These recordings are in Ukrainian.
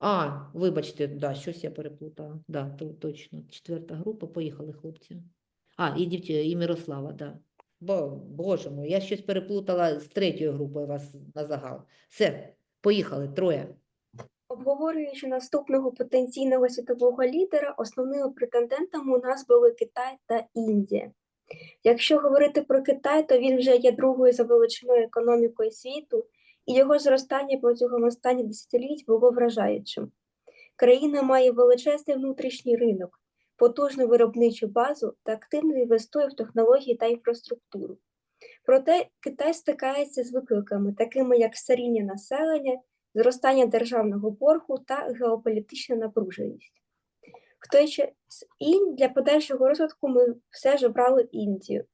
А, вибачте, да, щось я переплутала. Да, то, точно. Четверта група. Поїхали, хлопці. А, і, дівчі, і Мирослава, да. Бо, боже мой, я щось переплутала з третьою групою вас на загал. Все, поїхали, троє. Обговорюючи наступного потенційного світового лідера, основними претендентами у нас були Китай та Індія. Якщо говорити про Китай, то він вже є другою за величиною економікою світу, і його зростання протягом останніх десятиліть було вражаючим. Країна має величезний внутрішній ринок, потужну виробничу базу та активно інвестує в технології та інфраструктуру. Проте Китай стикається з викликами, такими як старіння населення, зростання державного боргу та геополітична напруженість. В той час для подальшого розвитку ми все ж обрали Індію.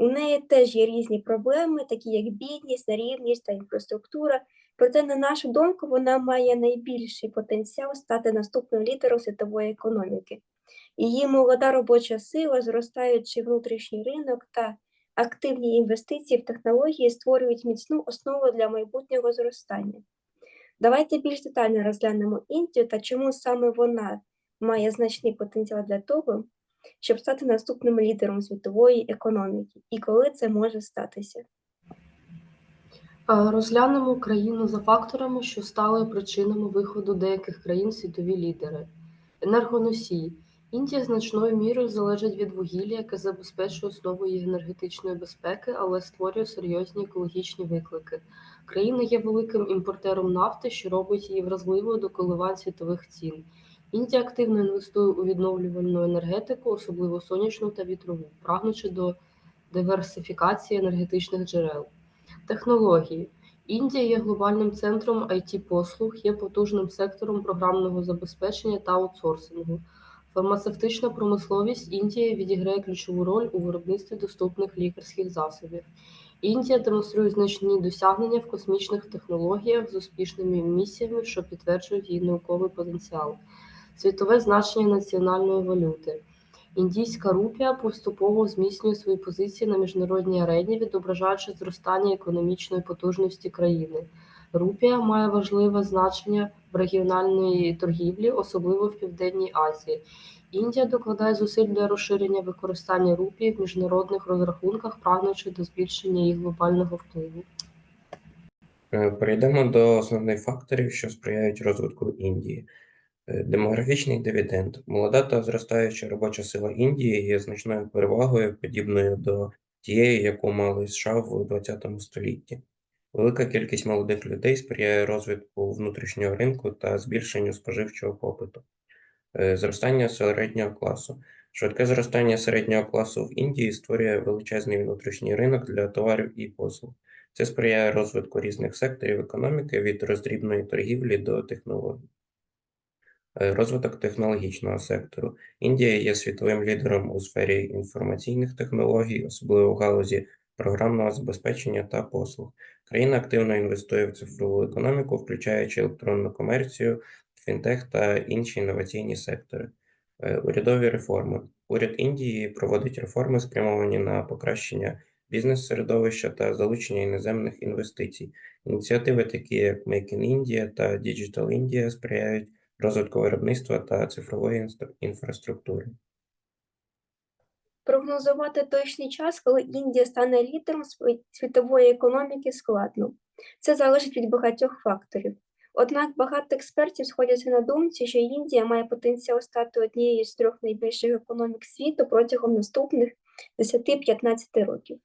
У неї теж є різні проблеми, такі як бідність, нерівність та інфраструктура. Проте, на нашу думку, вона має найбільший потенціал стати наступним лідером світової економіки. Її молода робоча сила, зростаючий внутрішній ринок та активні інвестиції в технології створюють міцну основу для майбутнього зростання. Давайте більш детально розглянемо Індію та чому саме вона має значний потенціал для того, щоб стати наступним лідером світової економіки, і коли це може статися. Розглянемо країну за факторами, що стали причинами виходу деяких країн світові лідери. Енергоносії. Індія значною мірою залежить від вугілля, яке забезпечує основу її енергетичної безпеки, але створює серйозні екологічні виклики. Країна є великим імпортером нафти, що робить її вразливою до коливань світових цін. Індія активно інвестує у відновлювальну енергетику, особливо сонячну та вітрову, прагнучи до диверсифікації енергетичних джерел. Технології. Індія є глобальним центром it послуг є потужним сектором програмного забезпечення та аутсорсингу. Фармацевтична промисловість Індії відіграє ключову роль у виробництві доступних лікарських засобів. Індія демонструє значні досягнення в космічних технологіях з успішними місіями, що підтверджують її науковий потенціал. Світове значення національної валюти. Індійська рупія поступово зміцнює свої позиції на міжнародній арені, відображаючи зростання економічної потужності країни. Рупія має важливе значення в регіональній торгівлі, особливо в Південній Азії. Індія докладає зусиль для розширення використання рупії в міжнародних розрахунках, прагнучи до збільшення їх глобального впливу. Е, Перейдемо до основних факторів, що сприяють розвитку Індії. Е, Демографічний дивіденд. Молода та зростаюча робоча сила Індії є значною перевагою, подібною до тієї, яку мали США в ХХ столітті. Велика кількість молодих людей сприяє розвитку внутрішнього ринку та збільшенню споживчого попиту. Е, Зростання середнього класу. Швидке зростання середнього класу в Індії створює величезний внутрішній ринок для товарів і послуг. Це сприяє розвитку різних секторів економіки від роздрібної торгівлі до технологій. Е, Розвиток технологічного сектору. Індія є світовим лідером у сфері інформаційних технологій, особливо в галузі програмного забезпечення та послуг. Країна активно інвестує в цифрову економіку, включаючи електронну комерцію, фінтех та інші інноваційні сектори. Е, Урядові реформи. Уряд Індії проводить реформи, спрямовані на покращення бізнес-середовища та залучення іноземних інвестицій. Ініціативи, такі як Make in India та Digital India, сприяють розвитку виробництва та цифрової інфраструктури. Прогнозувати точний час, коли Індія стане лідером світової економіки, складно. Це залежить від багатьох факторів. Однак багато експертів сходяться на думці, що Індія має потенціал стати однією з трьох найбільших економік світу протягом наступних 10-15 років.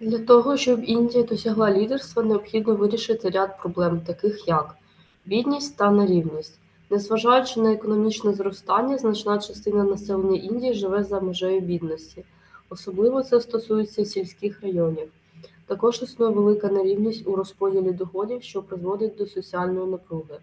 Для того, щоб Індія досягла лідерства, необхідно вирішити ряд проблем, таких як бідність та нерівність. Незважаючи на економічне зростання, значна частина населення Індії живе за межею бідності. Особливо це стосується сільських районів. Також існує велика нерівність у розподілі доходів, що призводить до соціальної напруги.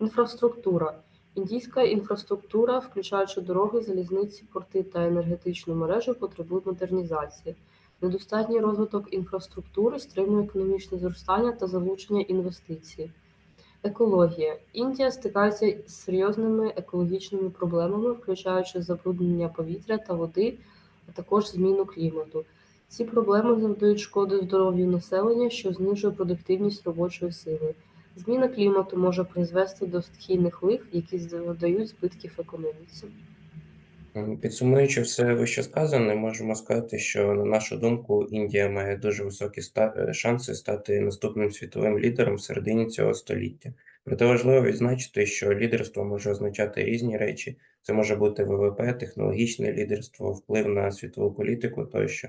Інфраструктура. Індійська інфраструктура, включаючи дороги, залізниці, порти та енергетичну мережу, потребує модернізації. Недостатній розвиток інфраструктури стримує економічне зростання та залучення інвестицій. Екологія. Індія стикається з серйозними екологічними проблемами, включаючи забруднення повітря та води, а також зміну клімату. Ці проблеми завдають шкоди здоров'ю населення, що знижує продуктивність робочої сили. Зміна клімату може призвести до стихійних лих, які завдають збитків економіці. Підсумуючи все вищесказане, можемо сказати, що, на нашу думку, Індія має дуже високі е, шанси стати наступним світовим лідером в середині цього століття. Проте важливо відзначити, що лідерство може означати різні речі. Це може бути ВВП, технологічне лідерство, вплив на світову політику тощо.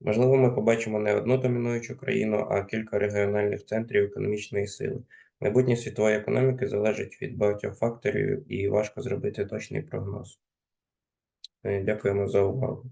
Можливо, ми побачимо не одну домінуючу країну, а кілька регіональних центрів економічної сили. Майбутнє світової економіки залежить від багатьох факторів і важко зробити точний прогноз. Е, Дякуємо за увагу.